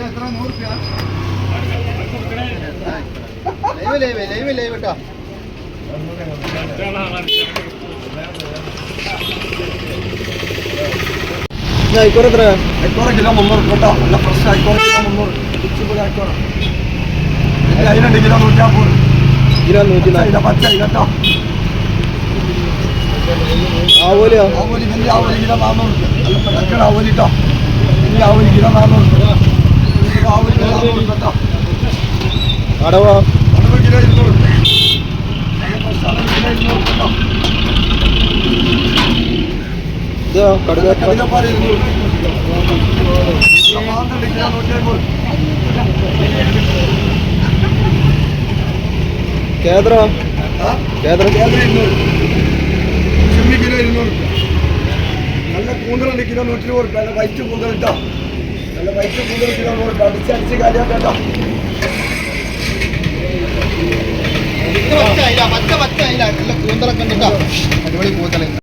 എത്ര നൂറ് live live live live കേട്ടോ ആയിക്കോട്ടെ കിലോ മുന്നൂറ് കേട്ടോ നല്ല ഫ്രഷ് ആയിക്കോട്ടെ കിലോ മുന്നൂറ് ഇച്ചിപ്പൊടി ആയിക്കോട്ടെ അതിനുണ്ട് കിലോ. നൂറ്റമ്പത് കിലോ നൂറ്റി നാല് ഇതാ പച്ച കേട്ടോ ആവോലിയോ ആവോലി ആവോലി കിലോ നാന്നൂറ് നല്ല ആവോലി കേട്ടോ വലിയ ആവോലി കിലോ നാന്നൂറ് ഇത് ആവോലി കിലോ നാന്നൂറ് കേട്ടോ അടവാ അറുപത് കിലോ ഇരുന്നൂറ് നല്ല fresh ആണ്, കിലോ ഇരുന്നൂറ് കേട്ടോ ഇത് കടുക കടിലപ്പാറ ഇരുന്നൂറ് കിലോ മാന്തണ്ട് കിലോ നൂറ്റമ്പത് കേദ്ര ആ കേദ്ര കേന്ദ്ര? ഇരുന്നൂറ് ചെമ്മി കിലോ ഇരുന്നൂറ് നല്ല കൂന്തലുണ്ട് കിലോ നൂറ്റി ഇരുപത് നല്ല വൈറ്റ് കൂന്തലിട്ടാ നല്ല വൈറ്റ് കൂന്തൽ കിലോ നൂറ് റുപ്യ അടിച്ച് അടിച്ച് കാര്യമായിട്ട് കേട്ടോ പച്ച പച്ച അതില നല്ല കൂന്തലൊക്കെ ഉണ്ട് അടിപൊളി കൂന്തൽ